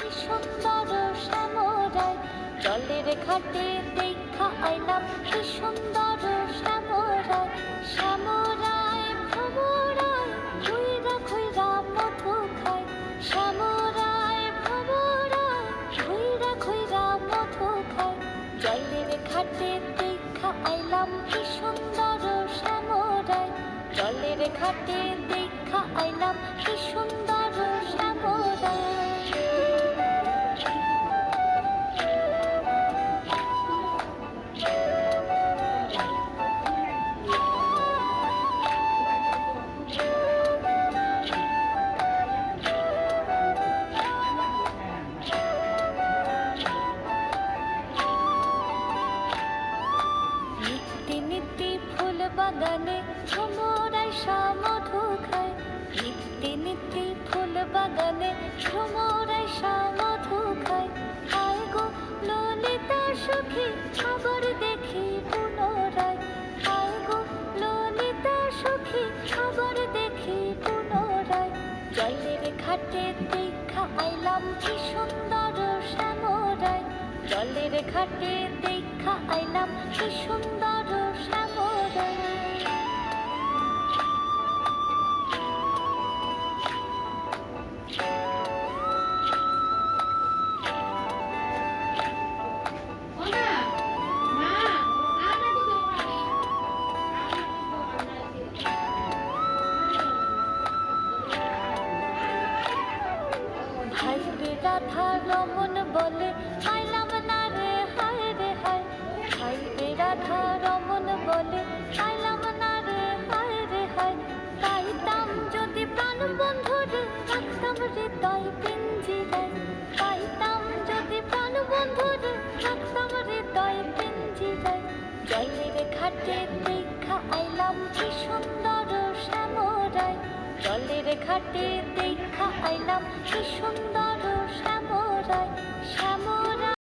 কি সুন্দর শ্যামরায়? জলের ঘাটে দেখা আইলাম কি সুন্দর শ্যামরায়। শ্যামরায় ভ্রমরায়, ঘুইরা ঘুইরা মধু খায়। শ্যামরায় ভ্রমরায়, ঘুইরা ঘুইরা মধু খায়। জলের ঘাটে দেখা আইলাম কি সুন্দর শ্যামরায়। জলের ঘাটে দেখা বাগানে ভ্রমরাই মধু খায় নিত্যি নিত্যি ফুল বাগানে ভ্রমরাই মধু খায় আয় গো ললিতা সখী আবার দেখি পুনরায়। আয় গো ললিতা সখী আবার দেখি পুনরায়। জলের ঘাটে দেখা আইলাম কি সুন্দর শ্যামরায় জলের ঘাটে দেখা আইলাম কি সুন্দর শ্যামরায় ভাই রে রাধা রমন বলে আইলাম না রে, হায় রে, হায়। ভাই রে রাধা রমন বলে আইলাম না রে, হায় রে, হায়। পাইতাম যদি প্রাণ বন্ধু রে রাখতাম হৃদয় পিঞ্জিরায় পাইতাম যদি প্রাণ বন্ধু রে রাখতাম হৃদয় পিঞ্জিরায় জলের ঘাটে দেখা আইলাম কি সুন্দর শ্যামরায় জলের ঘাটে দেখা আইলাম কি সুন্দর শ্যামরায়